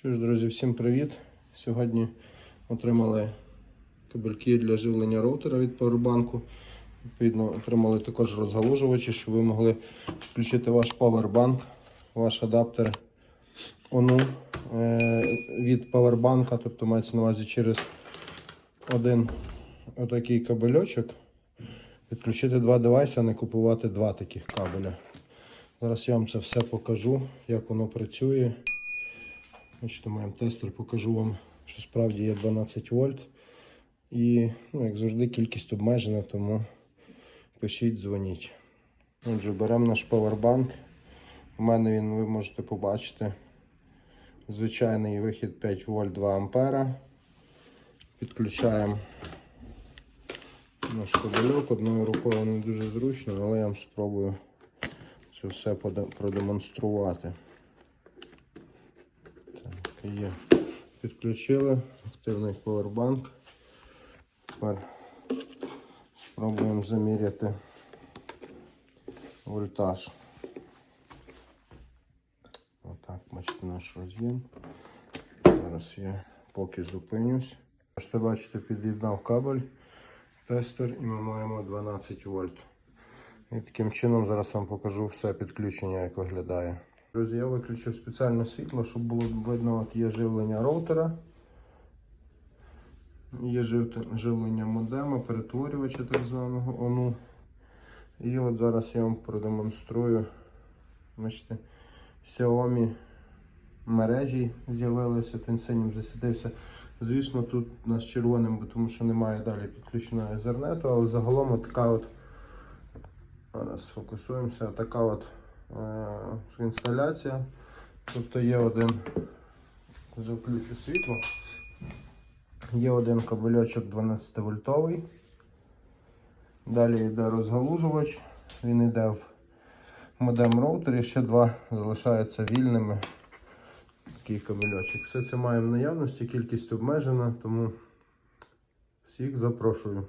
Що ж, друзі, всім привіт! Сьогодні отримали кабельки для живлення роутера від Powerbank. Відповідно, отримали також розгалужувачі, щоб ви могли включити ваш Powerbank, ваш адаптер ONU е, від Powerbank, тобто мається на увазі через один отакий кабельочок. Відключити два девайси, а не купувати два таких кабеля. Зараз я вам це все покажу, як воно працює. Бачите, маємо тестер, покажу вам, що справді є 12 вольт. І, ну, як завжди, кількість обмежена, тому пишіть, дзвоніть. Отже, беремо наш павербанк. У мене він, ви можете побачити, звичайний вихід 5 вольт 2 ампера. Підключаємо наш кабельок. Одною рукою не дуже зручно, але я вам спробую це все продемонструвати. Є. Підключили активний повербанк. Тепер спробуємо заміряти вольтаж. Отак, бачите наш роз'єм. Зараз я поки зупинюсь. Можете бачите, під'єднав кабель, тестер і ми маємо 12 вольт. І таким чином зараз вам покажу все підключення, як виглядає. Друзі, я виключив спеціальне світло, щоб було видно, от є живлення роутера. Є живлення модема, перетворювача так званого ONU. І от зараз я вам продемонструю. Бачите, Xiaomi мережі з'явилися, він синім засвітився. Звісно, тут у нас червоним, бо тому що немає далі підключеного Ethernet, але загалом от така от Зараз фокусуємося. Така от інсталяція. Тобто є один, вже включу світло. Є один кабельочок 12 вольтовий. Далі йде розгалужувач. Він йде в модем роутер і ще два залишаються вільними. Такий кабельочок. Все це маємо наявності, кількість обмежена, тому всіх запрошую.